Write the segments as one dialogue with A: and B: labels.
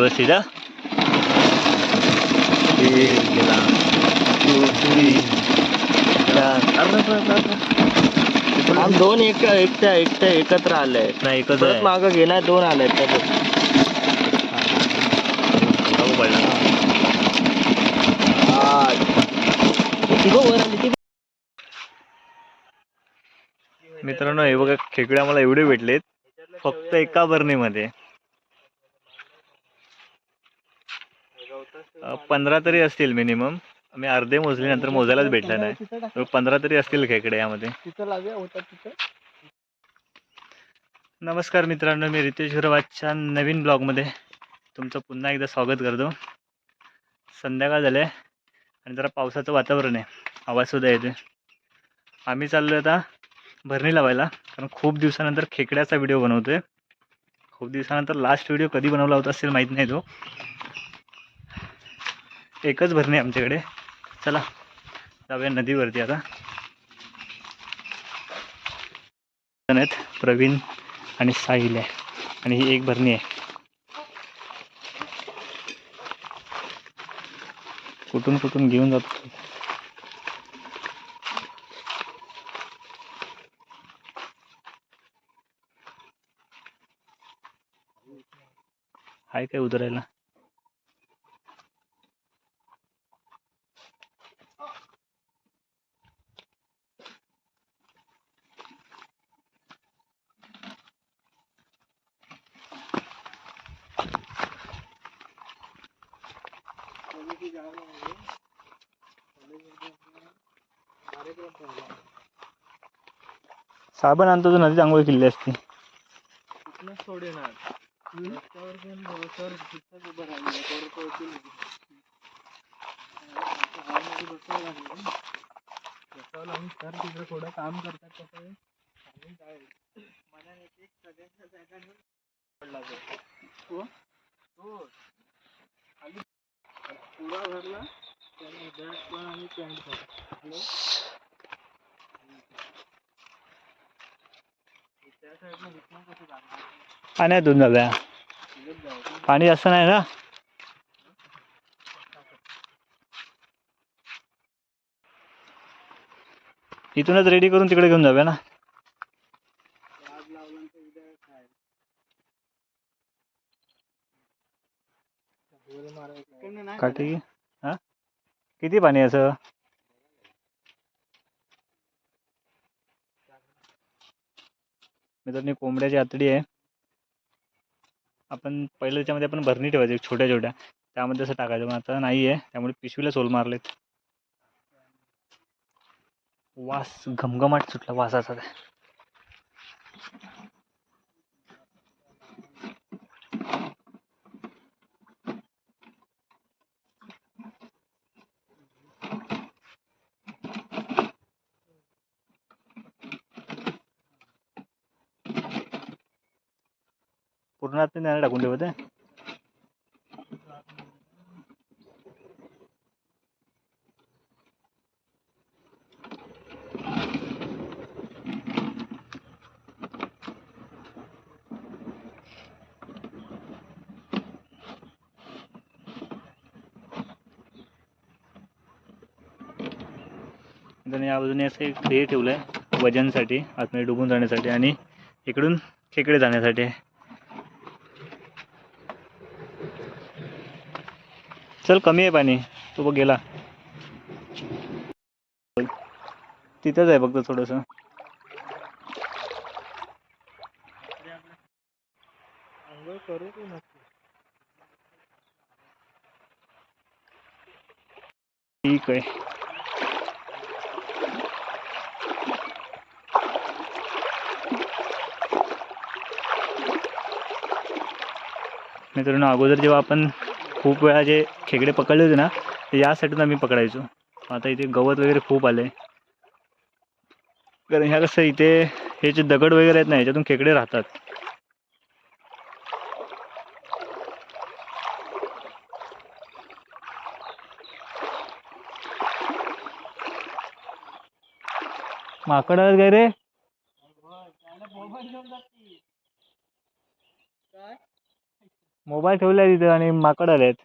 A: व्यवस्थित गेला.
B: दोन एक एकट्या एकट्या एकत्र आलंय.
A: नाही आहे.
B: माग गेलाय दोन आले
A: लागू पडला
B: वर आली ती
A: मित्रांनो हे बघा खेकडे आम्हाला एवढे भेटलेत. फक्त एका बरणीमध्ये. पंधरा तरी असतील मिनिमम मी अर्धे मोजले नंतर मोजायलाच भेटला नाही पंधरा तरी असतील खेकडे यामध्ये? नमस्कार मित्रांनो मी रितेश गुरवाजच्या नवीन ब्लॉगमध्ये तुमचं पुन्हा एकदा स्वागत करतो. संध्याकाळ झाले आणि जरा पावसाचं वातावरण आहे. आवाजसुद्धा येते आम्ही चाललो आता भरणी लावायला कारण खूप दिवसानंतर खेकड्याचा व्हिडिओ बनवतोय. खूप दिवसानंतर लास्ट व्हिडिओ कधी बनवला होता असेल माहीत नाही तो. एकच भरणी आमच्याकडे. चला जाऊया नदीवरती आता. आहेत प्रवीण आणि साहिल आहे आणि ही एक भरणी आहे. कुठून कुठून घेऊन जातो हाय काय उतरायला साबण आणतो तर नदीत आंघोळ केली असते.
B: सोडेनार रस्त्यावर घेऊन भरोश्यावर तिथंच उभं राहिलं तर पळतील बसावं लागलं थोडं काम करतात कसं मनाने एक सगळ्यांच्या जागा घेऊन पडला तो तो खाली कलरला त्याला त्याने बॅग पण आणि पॅन्ट पण हॅलो त्या साईडला विकणं कसं
A: पाणी जास्त नाही ना? इथूनच रेडी करून तिकडे घेऊन जाऊया ना? काटे हां? किती पाणी आहे असं? मित्रांनो कोंबड्याची आतडी आहे. आपण पहिलं त्याच्यामध्ये आपण भरणी ठेवायची छोट्या छोट्या. त्यामध्ये असं टाकायचं पण आता नाही आहे. त्यामुळे पिशवीला सोल मारलेत. वास घमघमाट सुटला वासाचा. पूर्ण आत नाही टाकून ठेवत आहे या बाजूने असं एक हे ठेवलं आहे वजनसाठी आतमध्ये डुबून जाण्यासाठी आणि इकडून खेकडे जाण्यासाठी चल कमी आहे पाणी. तो बघ गेला. तिथंच आहे फक्त थोडंसं. ठीक आहे. मित्रांनो अगोदर जेव्हा आपण खूप वेळा जे खेकडे पकडले होते ना ते आम्ही पकडायचो. आता इथे गवत वगैरे खूप आले कारण ह्या कसं इथे हे जे दगड वगैरे आहेत ना ह्याच्यातून खेकडे राहतात. माकड आहेत काय रे?
B: मोबाईल घेऊन जाती
A: ठेवला तिथे आणि माकड आले आहेत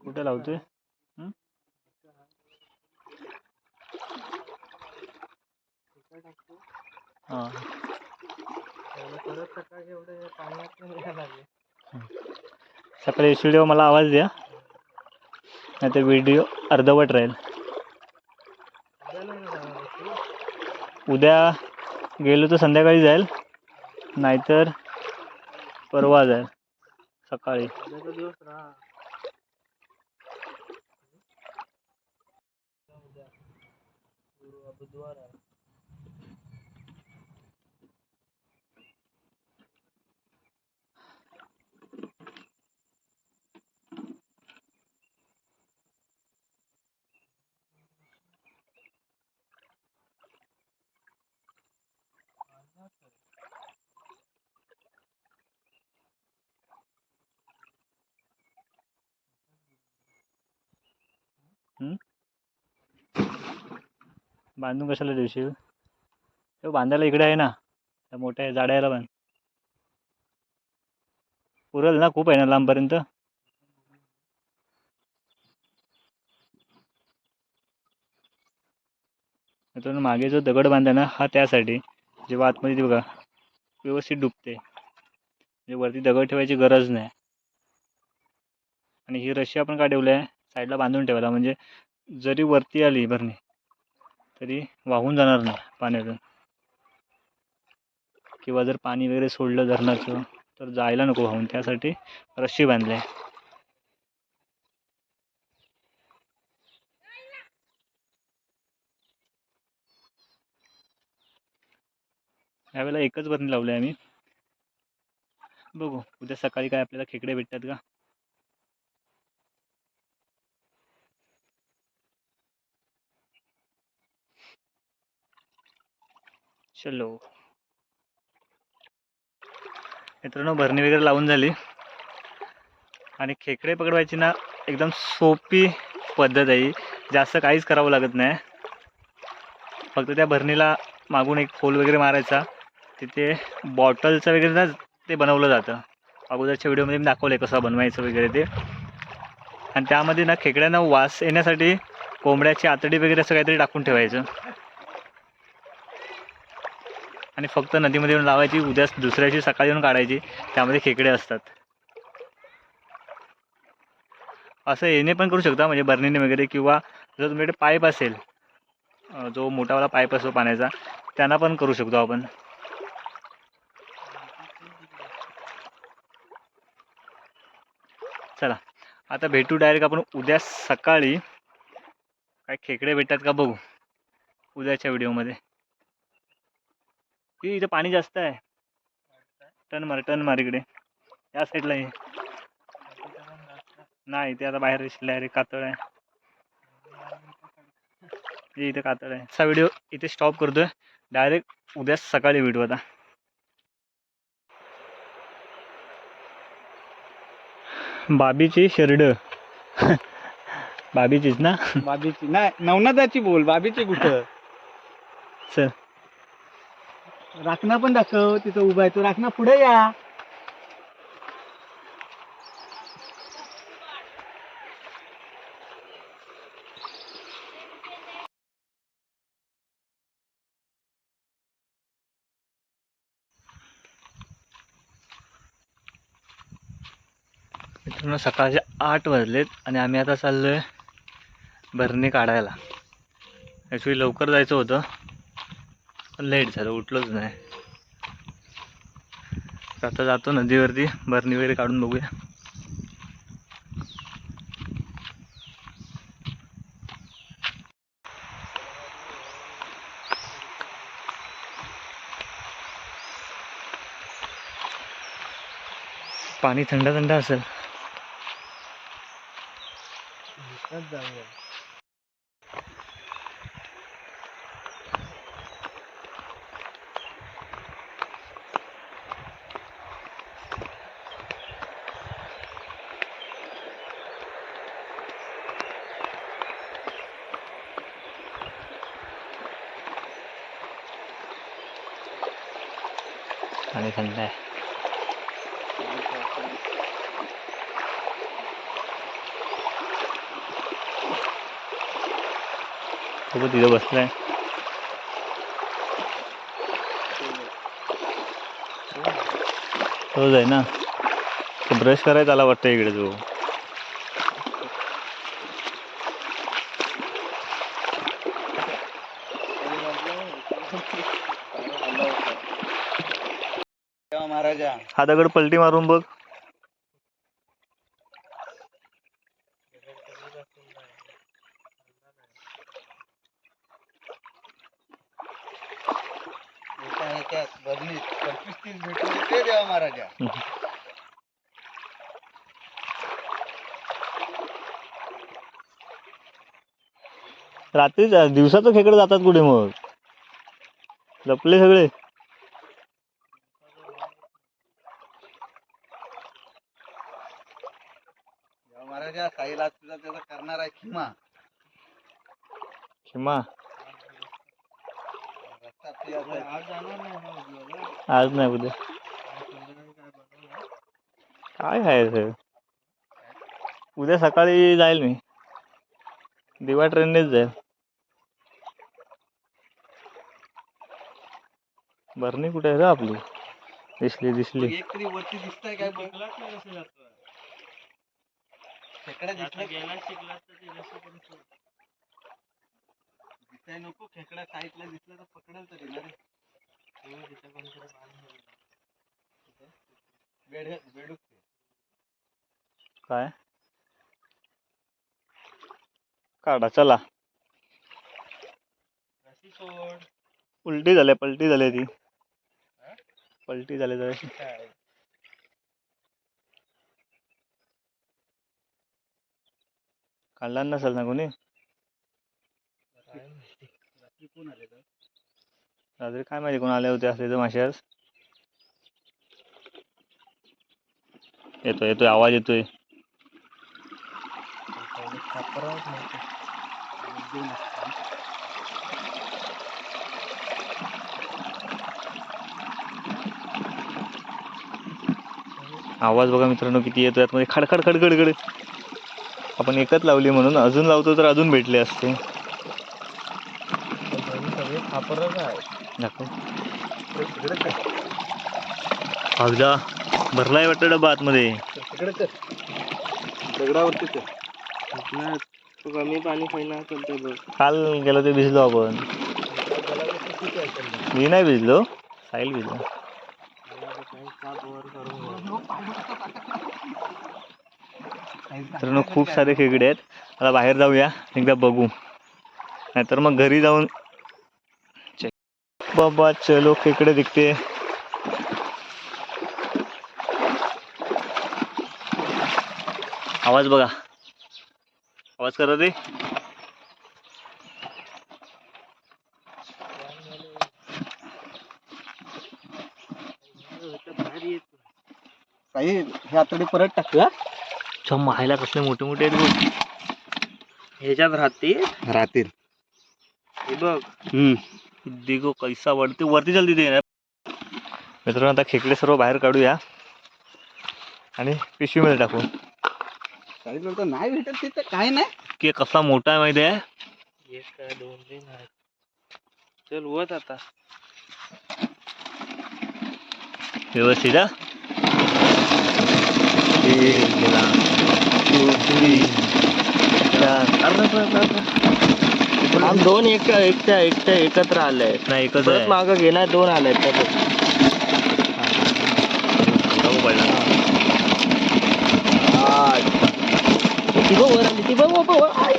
A: कुठे लावतोय? हां?
C: सकाळी
A: सकाळी व्हिडिओ मला आवाज द्या. नाही तर व्हिडिओ अर्धवट राहील
C: उद्याला नाही जाणार तू
A: उद्या गेलो तर संध्याकाळी जाईल. नाहीतर परवा जाईल सकाळी.
C: बुधवार आहे
A: बांधून कशाला दिवशी तो बांधायला इकडे आहे ना त्या मोठ्या जाड्याला बांध पुरल ना खूप आहे ना लांबपर्यंत? मित्रांनो मागे जो दगड बांधला ना हा त्यासाठी जेव्हा आतमध्ये ते बघा व्यवस्थित डुबते. म्हणजे वरती दगड ठेवायची गरज नाही. आणि ही रशी आपण का ठेवली आहे? साईडला बांधून ठेवायला म्हणजे जरी वरती आली भरणी तरी वाहून जाणार नाही पाण्यातून. किंवा जर पाणी वगैरे सोडलं धरणाचं तर जायला नको वाहून. त्यासाठी रस्सी बांधली आहे यावेळेला एकच बरणी लावलं आहे आम्ही. बघू उद्या सकाळी काय आपल्याला खेकडे भेटतात का? चलो. मित्रांनो भरणी वगैरे लावून झाली. आणि खेकडे पकडवायची ना एकदम सोपी पद्धत आहे जास्त काहीच करावं लागत नाही. फक्त त्या भरणीला मागून एक खोल वगैरे मारायचा. तिथे बॉटलचं वगैरे ना ते बनवलं जातं. अगोदरच्या व्हिडिओमध्ये मी दाखवलं आहे कसं बनवायचं वगैरे ते. आणि त्यामध्ये ना खेकड्यांना वास येण्यासाठी कोंबड्याची आतडी वगैरे असं काहीतरी टाकून ठेवायचं. आणि फक्त नदीमध्ये येऊन लावायची उद्या दुसऱ्याची सकाळी येऊन काढायची. त्यामध्ये खेकडे असतात. असं येणे पण करू शकता म्हणजे बर्नीने वगैरे किंवा जर तुमच्याकडे पाईप असेल जो मोठावाला पाईप असतो पाण्याचा त्यांना पण करू शकतो आपण. चला आता भेटू डायरेक्ट आपण उद्या सकाळी. काय खेकडे भेटतात का बघू उद्याच्या व्हिडिओमध्ये ही इथं पाणी जास्त आहे. टन मार टन मार इकडे. या साईडला ये. नाही ते आता बाहेर डायरेक्ट कातळ आहे. हे इथे कातळ आहे. असा व्हिडिओ इथे स्टॉप करतोय. डायरेक्ट उद्या सकाळी व्हिडिओ आता. बाबीची शेरड. बाबीचीच ना?
C: बाबीची. नाही नवनाथाची बोल. बाबीची कुठं?
A: चल.
C: राखणा पण दाखव तिथं उभा आहे तो. राखणा पुढे या.
A: मित्रांनो सकाळचे आठ वाजलेत आणि आम्ही आता चाललोय भरणी काढायला. ॲक्च्युली लवकर जायचं होतं. लेट झालं उठलोच नाही. आता जातो नदीवरती भरणी वगैरे काढून बघूया. पाणी थंड थंड असेल.
C: जाऊया
A: थंड आहे तिथं बसलाय तोच आहे ना तो ब्रश करायचा आला वाटतं इकडे तो
C: महाराजा.
A: हा दगड पलटी मारून बघ.
C: एका ह्याच्यात भरणीत पंचवीस तीस भेटून ते देवा महाराजा.
A: रात्री दिवसाचं खेकडे जातात कुठे मग? लपले सगळे
C: देवा महाराजा साईला तुझा त्याचा करणार आहे खिमा.
A: क्षमा
C: रस्ता आपली असेल.
B: आज नाही
A: उद्या?
B: काय?
A: काय खायचं उद्या सकाळी जाईल मी. दिवा ट्रेननेच जाईल. बरणी कुठे आहे रे आपली? दिसली दिसली.
C: एक तरी वरती दिसतंय काय? बघ
B: शिकलाच नाही कसं जातं.
C: खेकडा दिसला
B: गेला शिकलास तर ते रस्ते पण सोड.
C: दिसाय नको खेकडा साईडला दिसला तर पकडल तरी ना रे
B: तेव्हा तिथं कोणतरी बांधून.
C: बेड बेडूक ते.
A: काय काढा चला
B: रस्सी सोड.
A: उलटी झाल्या पलटी झाली ती पलटी झाली जराशी काढला नसेल ना कोणी?
C: रात्री
A: काय माहिती कोण आले होते असले तर मासे आज? येतोय येतोय आवाज येतोय. आवाज बघा मित्रांनो किती येतोय. आतमध्ये खडखड खडखड खड आपण एकच लावली म्हणून अजून लावतो तर अजून भेटले असते.
B: पण आहे.
A: भरलाय वाटतं डबा आतमध्ये.
B: कमी पाणी
A: काल गेलो ते भिजलो आपण. मी नाही भिजलो साहिल भिजलो
B: मला आता काही चाप वर करून
A: तर खूप सारे खेकडे आहेत. आता बाहेर जाऊया. एकदा बघू. नाहीतर मग घरी जाऊन बाबा चलो खेकडे दिखते. आवाज बघा. आवाज करा ते.
B: बाहेर
C: हे आतडे परत टाकूया
A: छम माहायला कसले मोठे मोठे आहेत बघ.
B: ह्याच्यात राहते
C: राहतील.
B: हे बघ.
A: दिगो कैसा वरती वरती चल तिथे. मित्रांनो आता खेकडे सर्व बाहेर काढूया. आणि पिशवीमध्ये टाकू.
C: नाही भेटत तिथं काय नाही.
A: की कसा मोठा आहे माहिती आहे?
B: एक काय दोन तीन आहेत. चल वत आता.
A: व्यवस्थित हा? चार. अरे, अरे, अरे,
B: दोन एक एकट्या एकट्या एकत्र आले
A: नाही एकच
B: परत
A: आहे
B: माग गेला दोन आले
A: जाऊ पडला.
B: ती बघ वर आली ती बघ बघ, बघ आई.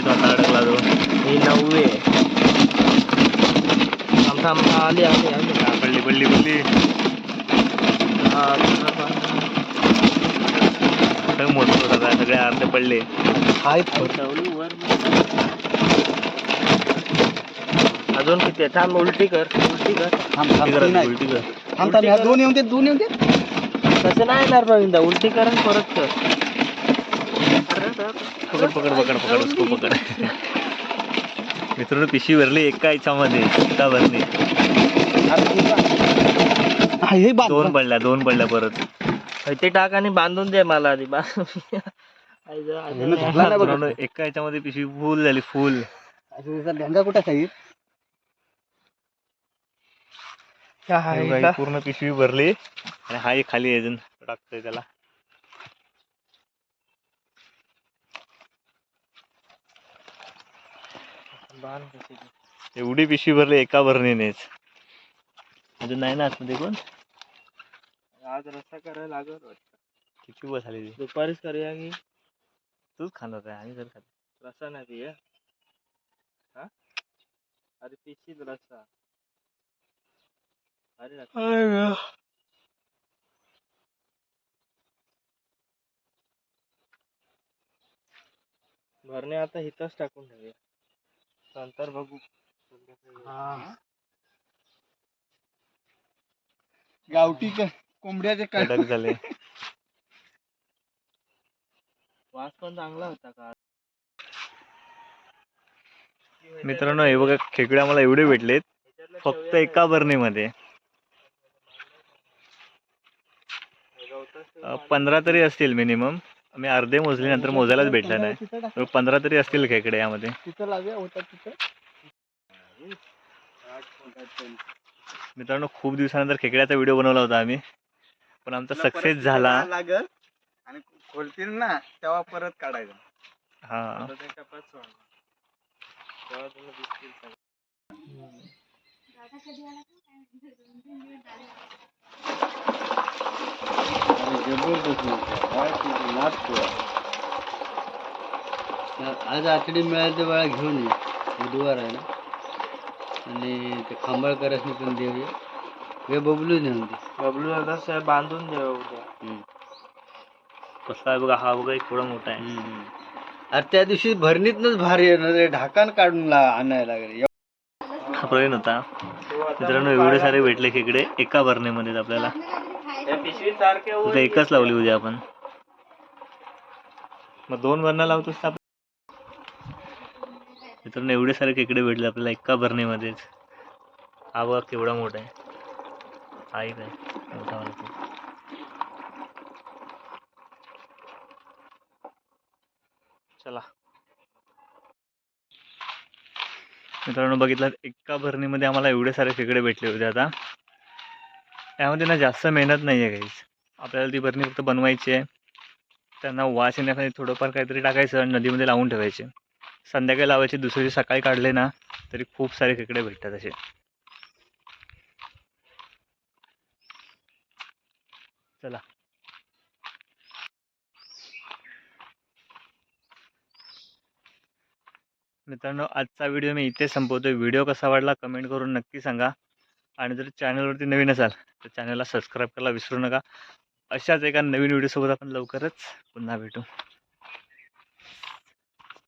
A: तो आता अडकला तो
B: ही नववे थांब थांब आली आली आली
A: पडली पडली पडली
B: हा,
A: मोठं होतं आता सगळे अर्धे पडले.
B: वर अजून किती आहे? थांब उलटी कर उलटी कर.
C: थांब
A: उलटी
C: थांब
A: करा,
C: ती नाही.
A: उलटी कर.
C: थांब थांब ह्या दोन येऊन दे दोन येऊन दे.
B: तसं नाही येणार रविंदा उलटी कर आणि परत कर.
A: पकड पकड पकड पकड उसको पकड. मित्रांनो पिशवी भरली एका याच्यामध्ये एका भरणी
C: हे
A: दोन पडल्या दोन पडल्या परत.
B: ते टाक आणि बांधून दे मला आधी बा आई ग, आई ग.
A: मित्रांनो एका याच्यामध्ये पिशवी फुल झाली फुल.
C: लेंगा कुठे काही
A: हे बघा, ही पूर्ण पिशवी भरली. आणि हा एक खाली अजून टाकतोय त्याला.
B: बांध. कशी ती.
A: एवढी पिशवी भरली एका भरणीनेच. अजून नाही ना आतमध्ये कोण?
B: आज रस्ता करायला लागल वाटतं.
A: किती बस आली ती?
B: दुपारीच करूया की
A: तूच खाणार आहे आम्ही जर खात
B: रस्ता नाही ती हा? अरे पिशीच रस्ता. अरे लागतं. भरणे आता इथंच टाकून ठेवूया. नंतर बघू.
C: गावठी क- कोंबड्याचे
A: कडक झाले.
B: वास पण चांगला होता का
A: मित्रांनो हे बघा खेकडे आम्हाला एवढे भेटलेत. फक्त एका भरणीमध्ये अं, पंधरा तरी असतील मिनिमम. मी अर्धे मोजले नंतर मोजायलाच भेटला नाही. पंधरा तरी असतील खेकडे यामध्ये. मित्रांनो खूप दिवसानंतर खेकड्याचा व्हिडिओ बनवला होता आम्ही. पण आमचा सक्सेस झाला.
C: लागल आणि खोलतील ना तेव्हा परत काढायचं.
A: हा.
B: आता ते टपात सोडणार. तेव्हा तुला दिसतील सगळे.
D: आज आठवडी मिळाली तर वेळा घेऊन ये. बुधवार आहे ना? आणि ते खांबाळकरांनी पण देऊया हे बबलू नेऊन दे
B: बबलू दादा साहेब बांधून द्या उद्या
D: हम्म.
A: कसा आहे बघा हा बघा एक थोडा मोठा आहे
D: हम्म. अरे त्या दिवशी भरणीतनच भारी येणार रे ढाकान काढून ला आणायला लागले
A: हा प्रवीण होता मित्रांनो एवढे सारे भेटले खेकडे एका भरणीमध्येच आपल्याला
B: त्या सारखे
A: एकच लावली उद्या आपण मग दोन भरणं लावतोस आपण मित्रांनो एवढे सारे खेकडे भेटले आपल्याला एका भरणीमध्येच. हा बघा केवढा मोठा आहे. आई काय मोठा मला चला. मित्रांनो बघितलं एका भरणीमध्ये आम्हाला एवढे सारे खेकडे भेटले होते आता. त्यामध्ये ना जास्त मेहनत नाही आहे काहीच. आपल्याला ती भरणी फक्त बनवायची आहे. त्यांना वास येण्याखाली थोडंफार काहीतरी टाकायचं आणि नदीमध्ये लावून ठेवायचे. संध्याकाळी लावायचे दुसऱ्या दिवशी सकाळी काढले ना तरी खूप सारे खेकडे भेटतात असे. चला. मित्रांनो आजचा व्हिडिओ मी इथे संपवतो व्हिडिओ कसा वाटला कमेंट करून नक्की सांगा. आणि जर चॅनलवरती नवीन असाल तर चॅनलला सबस्क्राईब करायला विसरू नका. अशाच एका नवीन व्हिडिओसोबत आपण लवकरच पुन्हा भेटू.